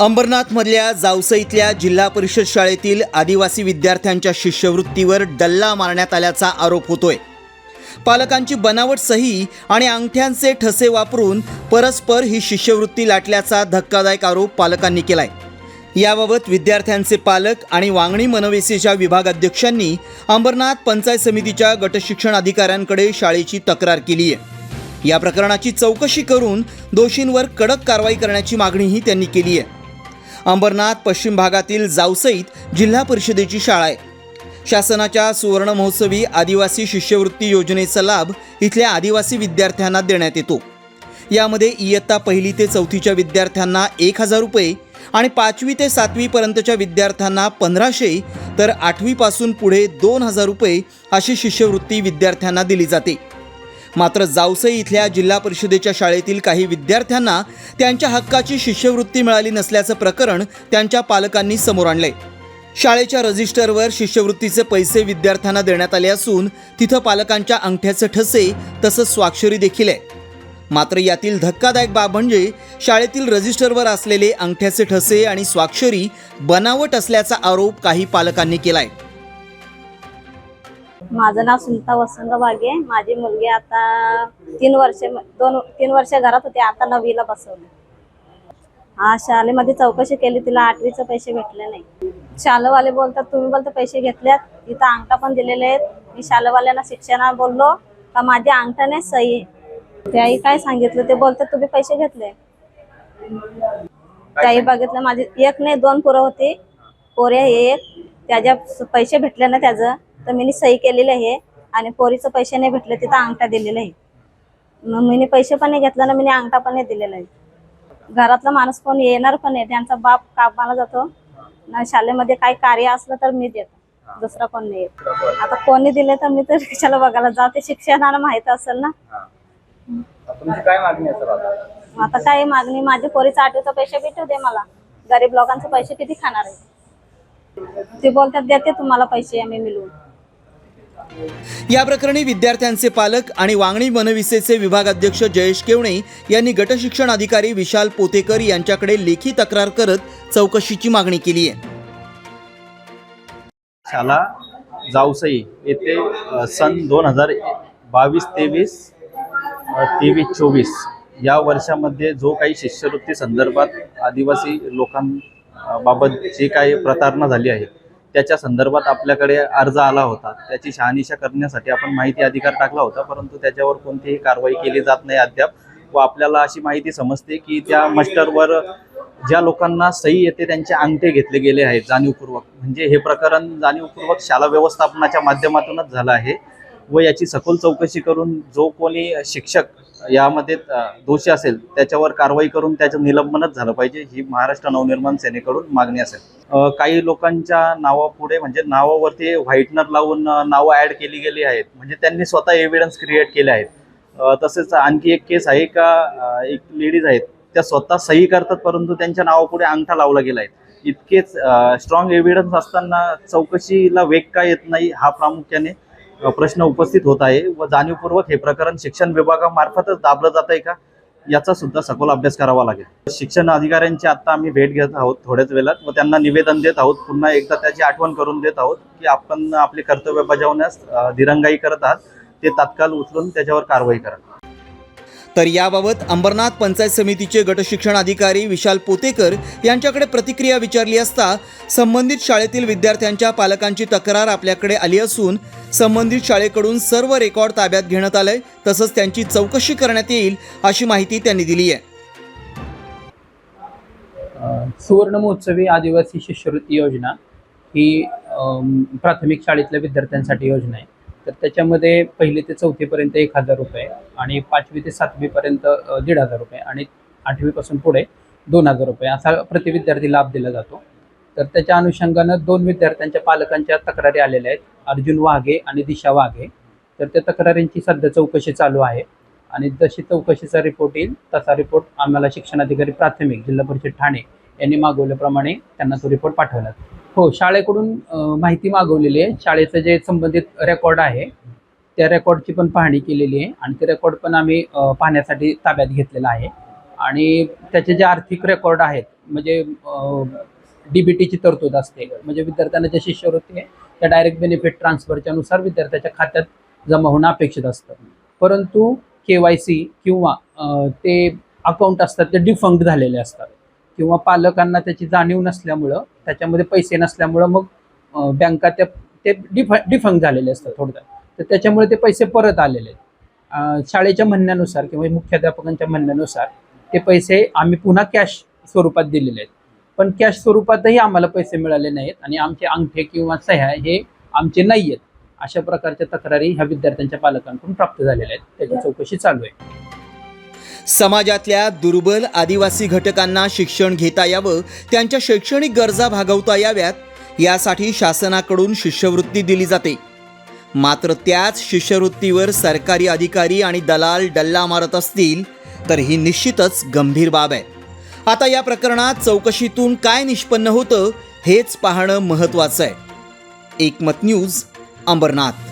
अंबरनाथमधल्या जावसई इथल्या जिल्हा परिषद शाळेतील आदिवासी विद्यार्थ्यांच्या शिष्यवृत्तीवर डल्ला मारण्यात आल्याचा आरोप होतोय. पालकांची बनावट सही आणि अंगठ्यांचे ठसे वापरून परस्पर ही शिष्यवृत्ती लाटल्याचा धक्कादायक आरोप पालकांनी केलाय. याबाबत विद्यार्थ्यांचे पालक आणि वांगणी मनवेसीच्या विभागाध्यक्षांनी अंबरनाथ पंचायत समितीच्या गटशिक्षण अधिकाऱ्यांकडे शाळेची तक्रार केली आहे. या प्रकरणाची चौकशी करून दोषींवर कडक कारवाई करण्याची मागणीही त्यांनी केली आहे. अंबरनाथ पश्चिम भागातील जावसईत जिल्हा परिषदेची शाळा आहे. शासनाच्या सुवर्ण महोत्सवी आदिवासी शिष्यवृत्ती योजनेचा लाभ इथल्या आदिवासी विद्यार्थ्यांना देण्यात येतो. यामध्ये इयत्ता पहिली ते चौथीच्या विद्यार्थ्यांना एक हजार रुपये आणि पाचवी ते सातवीपर्यंतच्या विद्यार्थ्यांना पंधराशे तर आठवीपासून पुढे दोन हजार रुपये अशी शिष्यवृत्ती विद्यार्थ्यांना दिली जाते. मात्र जावसई इथल्या जिल्हा परिषदेच्या शाळेतील काही विद्यार्थ्यांना त्यांच्या हक्काची शिष्यवृत्ती मिळाली नसल्याचं प्रकरण त्यांच्या पालकांनी समोर आणले शाळेच्या रजिस्टरवर शिष्यवृत्तीचे पैसे विद्यार्थ्यांना देण्यात आले असून तिथं पालकांच्या अंगठ्याचे ठसे तसंच स्वाक्षरी देखील आहे. मात्र यातील धक्कादायक बाब म्हणजे शाळेतील रजिस्टरवर असलेले अंगठ्याचे ठसे आणि स्वाक्षरी बनावट असल्याचा आरोप काही पालकांनी केला आहे माझं नाव सुनीता वसंत वाघे माझी मुलगी आता तीन वर्ष दोन तीन वर्ष घरात होती आता नववीला बसवली. हा शाळेमध्ये चौकशी केली तिला आठवीचे पैसे भेटले नाही. शाळेवाले बोलतात तुम्ही बोलता पैसे घेतल्यात इथं अंगठा पण दिलेले आहेत. मी शाळेवाल्यांना शिक्षणा बोललो का माझ्या अंगठाने सही आहे. त्याही काय सांगितलं? ते बोलतात तुम्ही पैसे घेतले. त्याही बघितलं माझे एक नाही दोन पोरं होती. पोरे हे एक. त्याच्या पैसे भेटले ना त्याचं. तर मी सही केलेली आहे आणि पोरीचं पैसे नाही भेटले तिथं अंगठा दिलेला आहे. मग मी पैसे पण नाही घेतला ना मी अंगठा पण नाही दिलेला आहे. घरातला माणूस कोण येणार पण आहे त्यांचा बाप कामाला जातो. ना शाळेमध्ये काही कार्य असलं तर मी देतो दुसरा कोण नाही येत. आता कोणी दिले तर मी तर रिक्षाला बघायला जाते शिक्षणाला माहीत असेल ना. काय मागणी आता काय मागणी माझे पोरीचं आठवीचा पैसे भेटू दे मला. गरीब लोकांचे पैसे किती खाणार आहे? ते बोलतात देते तुम्हाला पैसे आम्ही मिळवून या प्रकरणी विद्यार्थ्यांचे पालक आणि वांगणी मनविसेचे विभागाध्यक्ष जयेश केवणे यांनी गटशिक्षण अधिकारी विशाल पोतेकर यांच्याकडे लेखी तक्रार करत चौकशीची मागणी केली आहे. शाला जावसई येथे सन दोन हजार बावीस तेवीस तेवीस चोवीस या वर्षामध्ये जो काही शिष्यवृत्ती संदर्भात आदिवासी लोकांबाबत जे काही प्रतारणा झाली आहे त्याच्या संदर्भात आपल्याकडे अर्ज आला होता. त्याची शहानिशा करण्यासाठी आपण माहिती अधिकार टाकला होता परंतु त्याच्यावर कोणतीही कारवाई केली जात नाही अद्याप. व आपल्याला अशी माहिती समजते की त्या मस्टरवर ज्या लोकांना सही येते त्यांचे अंगठे घेतले गेले आहेत जाणीवपूर्वक. म्हणजे हे प्रकरण जाणीवपूर्वक शाला व्यवस्थापनाच्या माध्यमातूनच झालं आहे. व याची सखोल चौकशी करून जो कोणी शिक्षक यामध्ये दोषी असेल त्याच्यावर कारवाई करून त्याचं निलंबनच झालं पाहिजे ही महाराष्ट्र नवनिर्माण सेनेकडून मागणी असेल. काही लोकांच्या नावापुढे म्हणजे नावावरती व्हाईटनर लावून नावं ॲड केली गेली आहेत. म्हणजे त्यांनी स्वतः एव्हिडन्स क्रिएट केले आहेत. तसेच आणखी एक केस आहे का एक लेडीज आहेत त्या स्वतः सही करतात परंतु त्यांच्या नावापुढे अंगठा लावला गेला आहे. इतकेच स्ट्रॉंग एव्हिडन्स असताना चौकशीला वेग का येत नाही हा प्रामुख्याने प्रश्न उपस्थित होत आहे व जाणीवपूर्वक हे प्रकरण शिक्षण विभागामार्फतच दाबलं जात आहे का? याचा सुद्धा सखोल अभ्यास करावा लागेल. शिक्षण अधिकाऱ्यांची आता आम्ही भेट घेत आहोत थोड्याच वेळात व त्यांना निवेदन देत आहोत. पुन्हा एकदा त्याची आठवण करून देत आहोत की आपण आपले कर्तव्य बजावण्यास दिरंगाई करत आहात. ते तात्काळ उचलून त्याच्यावर कारवाई करा. तर याबाबत अंबरनाथ पंचायत समितीचे गटशिक्षण अधिकारी विशाल पोतेकर यांच्याकडे प्रतिक्रिया विचारली असता संबंधित शाळेतील विद्यार्थ्यांच्या पालकांची तक्रार आपल्याकडे आली असून संबंधित शाळेकडून सर्व रेकॉर्ड ताब्यात घेण्यात आलंय तसंच त्यांची चौकशी करण्यात येईल अशी माहिती त्यांनी दिली आहे. सुवर्ण महोत्सवी आदिवासी शिष्यवृत्ती योजना ही प्राथमिक शाळेतल्या विद्यार्थ्यांसाठी योजना आहे. तर त्याच्यामध्ये पहिली ते चौथीपर्यंत एक हजार रुपये आणि पाचवी ते सातवीपर्यंत दीड हजार रुपये आणि आठवीपासून पुढे दोन हजार रुपये असा प्रति विद्यार्थी लाभ दिला जातो. तर त्याच्या अनुषंगानं दोन विद्यार्थ्यांच्या पालकांच्या तक्रारी आलेल्या आहेत. अर्जुन वाघे आणि दिशा वाघे. तर त्या तक्रारींची सध्या चौकशी चालू आहे आणि जशी चौकशीचा रिपोर्ट येईल तसा रिपोर्ट आम्हाला शिक्षणाधिकारी प्राथमिक जिल्हा परिषद ठाणे यांनी मागवल्याप्रमाणे त्यांना तो रिपोर्ट पाठवला हो शाळेकडून माहिती मागवलेली आहे. शाळेचं जे संबंधित रेकॉर्ड आहे त्या रेकॉर्डची पण पाहणी केलेली आहे. आणि ते रेकॉर्ड पण आम्ही पाहण्यासाठी ताब्यात घेतलेला आहे. आणि त्याचे जे आर्थिक रेकॉर्ड आहेत म्हणजे डीबीटीची तरतूद असते. म्हणजे विद्यार्थ्यांना जे शिष्यवृत्ती आहे त्या डायरेक्ट बेनिफिट ट्रान्सफरच्या नुसार विद्यार्थ्याच्या खात्यात जमा होणं अपेक्षित असतं. परंतु के वाय सी किंवा ते अकाउंट असतात ते डिफंक्ट झालेले असतात. किंवा पालकांना त्याची जाणीव नसल्यामुळं त्याच्यामध्ये पैसे नसल्यामुळं मग बँका त्या ते डिफ डिफंक्ट झालेले असतात थोडक्यात. तर त्याच्यामुळे ते पैसे परत आलेले आहेत. शाळेच्या म्हणण्यानुसार किंवा मुख्याध्यापकांच्या म्हणण्यानुसार ते पैसे आम्ही पुन्हा कॅश स्वरूपात दिलेले आहेत. पण कॅश स्वरूपातही आम्हाला पैसे मिळाले नाहीत आणि आमचे अंगठे किंवा सह्या हे आमचे नाही आहेत. अशा प्रकारच्या तक्रारी ह्या विद्यार्थ्यांच्या पालकांकडून प्राप्त झालेल्या आहेत. त्याची चौकशी चालू आहे. समाजातल्या दुर्बल आदिवासी घटकांना शिक्षण घेता यावं त्यांच्या शैक्षणिक गरजा भागवता याव्यात यासाठी शासनाकडून शिष्यवृत्ती दिली जाते. मात्र त्याच शिष्यवृत्तीवर सरकारी अधिकारी आणि दलाल डल्ला मारत असतील तर ही निश्चितच गंभीर बाब आहे. आता या प्रकरणात चौकशीतून काय निष्पन्न होतं हेच पाहणं महत्त्वाचं आहे. एकमत न्यूज अंबरनाथ.